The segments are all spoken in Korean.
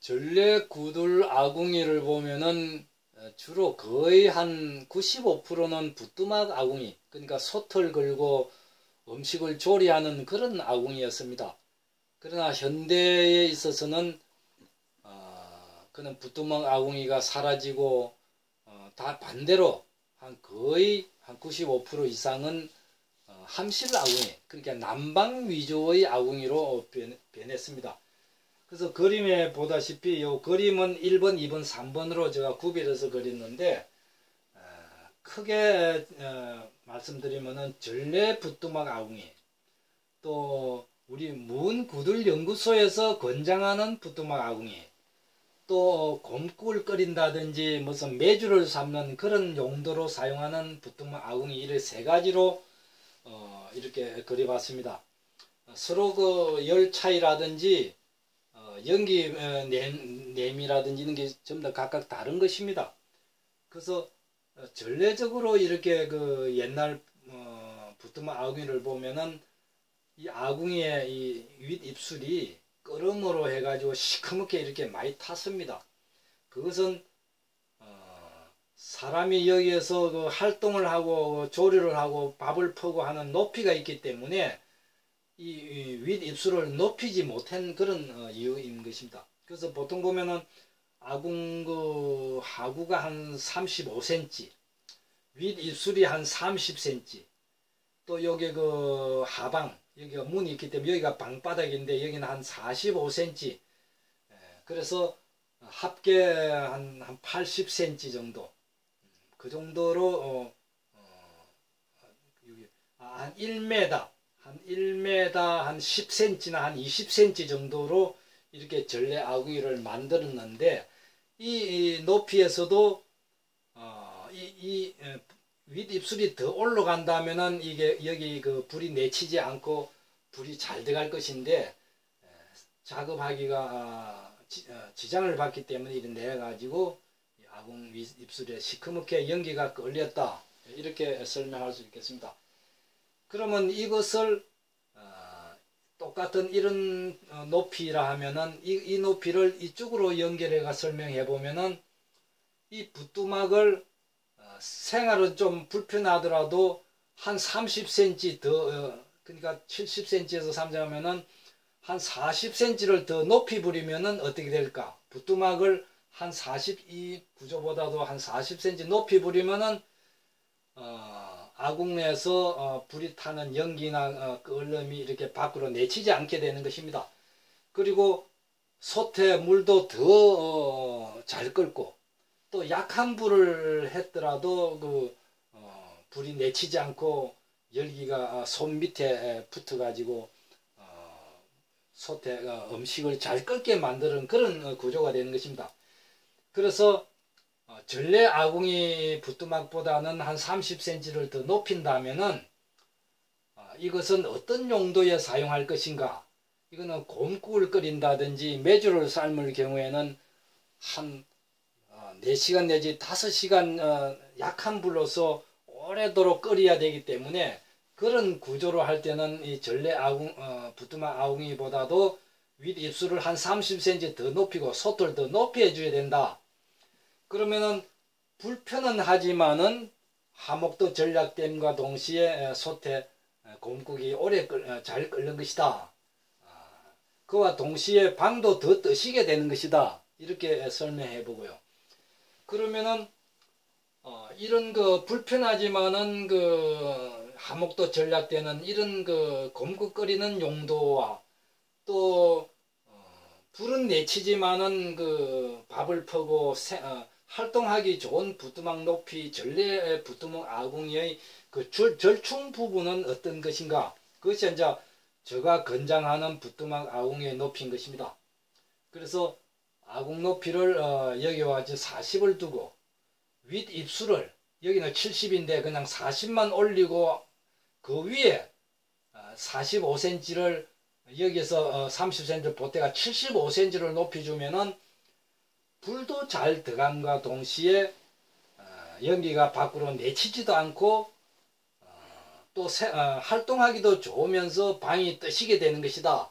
전래 구들 아궁이를 보면은 어, 주로 거의 한 95%는 부뚜막 아궁이, 그러니까 솥을 걸고 음식을 조리하는 그런 아궁이였습니다. 그러나 현대에 있어서는 어, 그는 부뚜막 아궁이가 사라지고 어, 다 반대로 한 거의 한 95% 이상은 어, 함실 아궁이, 그러니까 남방 위주의 아궁이로 변, 변했습니다. 그래서 그림에 보다시피 이 그림은 1번, 2번, 3번으로 제가 구별해서 그렸는데 어, 크게 어, 말씀드리면은 전래 부뚜막 아궁이 또 우리 문구들 연구소에서 권장하는 부뚜막 아궁이 또 곰국을 끓인다든지 무슨 메주를 삶는 그런 용도로 사용하는 부뚜막 아궁이 이렇게 세 가지로 어, 이렇게 그려봤습니다. 서로 그 열 차이라든지 어, 연기 어, 냄, 냄이라든지 이런 게 전부 다 각각 다른 것입니다. 그래서 어, 전례적으로 이렇게 그 옛날 어, 부뚜막 아궁이를 보면은 이 아궁이의 이 윗입술이 끓음으로 해가지고 시커멓게 이렇게 많이 탔습니다. 그것은 어, 사람이 여기에서 그 활동을 하고 조리를 하고 밥을 퍼고 하는 높이가 있기 때문에 이 윗입술을 높이지 못한 그런 어, 이유인 것입니다. 그래서 보통 보면은 아궁 그 하구가 한 35cm, 윗입술이 한 30cm, 또 여기 그 하방 여기가 문이 있기 때문에 여기가 방바닥인데 여기는 한 45cm. 그래서 합계 한, 한 80cm 정도. 그 정도로 어, 어, 아, 한 1m, 한 1m 한 10cm나 한 20cm 정도로 이렇게 전래 아구이를 만들었는데 이, 이 높이에서도 어, 이, 이 윗입술이 더 올라간다면은 이게 여기 그 불이 내치지 않고 불이 잘 들어갈 것인데 작업하기가 아, 어, 지장을 받기 때문에 이런 내려 가지고 아궁 윗입술에 시커멓게 연기가 끌렸다 이렇게 설명할 수 있겠습니다. 그러면 이것을 어, 똑같은 이런 어, 높이라 하면은 이, 이 높이를 이쪽으로 연결해가 설명해 보면은 이 부뚜막을 생활은 좀 불편하더라도 한 30cm 더 어, 그러니까 70cm에서 3자면은 한 40cm를 더 높이 부리면은 어떻게 될까? 부뚜막을 한 42 구조보다도 한 40cm 높이 부리면은 어, 아궁에서 어, 불이 타는 연기나 어, 끓음이 이렇게 밖으로 내치지 않게 되는 것입니다. 그리고 솥에 물도 더잘 어, 끓고 또 약한 불을 했더라도 그 어, 불이 내치지 않고 열기가 손 밑에 붙어 가지고 어, 솥에 어, 음식을 잘 끓게 만드는 그런 어, 구조가 되는 것입니다. 그래서 어, 전래 아궁이 부뚜막보다는 한 30cm를 더 높인다면은 어, 이것은 어떤 용도에 사용할 것인가? 이거는 곰국을 끓인다든지 메주를 삶을 경우에는 한 4시간 내지 5시간 어, 약한 불로서 오래도록 끓여야 되기 때문에 그런 구조로 할 때는 이 전래 아궁, 어, 부뚜막 아궁이보다도 윗 입술을 한 30cm 더 높이고 솥을 더 높이 해줘야 된다. 그러면은 불편은 하지만은 하목도 전략됨과 동시에 솥에 곰국이 오래 끓, 잘 끓는 것이다. 아, 그와 동시에 방도 더 뜨시게 되는 것이다. 이렇게 설명해 보고요. 그러면은 어, 이런 그 불편하지만은 그 하목도 전략되는 이런 그 곰국거리는 용도와 또 어, 불은 내치지만은 그 밥을 퍼고 세, 어, 활동하기 좋은 부뚜막 높이 전래 부뚜막 아궁이의 그 절, 절충 부분은 어떤 것인가? 그것이 이제 제가 권장하는 부뚜막 아궁이의 높이인 것입니다. 그래서 아궁 높이를 어, 여기와 40을 두고 윗 입술을 여기는 70인데 그냥 40만 올리고 그 위에 45cm를 어, 여기서 30cm 보태가 75cm를 높여주면은 불도 잘 들어감과 동시에 어, 연기가 밖으로 내치지도 않고 또 활동하기도 좋으면서 방이 뜨시게 되는 것이다.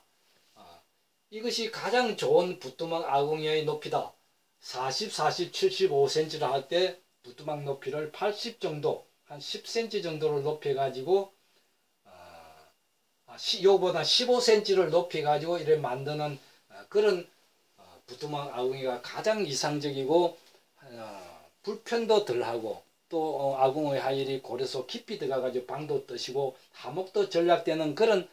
이것이 가장 좋은 부뚜막 아궁이의 높이다. 40, 40, 75cm를 할 때 부뚜막 높이를 80 정도, 한 10cm 정도를 높여가지고 아, 요보다 15cm를 높여가지고 이래 만드는 아, 그런 어, 부뚜막 아궁이가 가장 이상적이고 어, 불편도 덜하고 또 어, 아궁의 하일이 고래서 깊이 들어가가지고 방도 뜨시고 하목도 전략되는 그런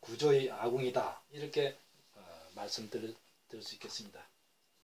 구조의 아궁이다 이렇게 말씀드릴 수 있겠습니다.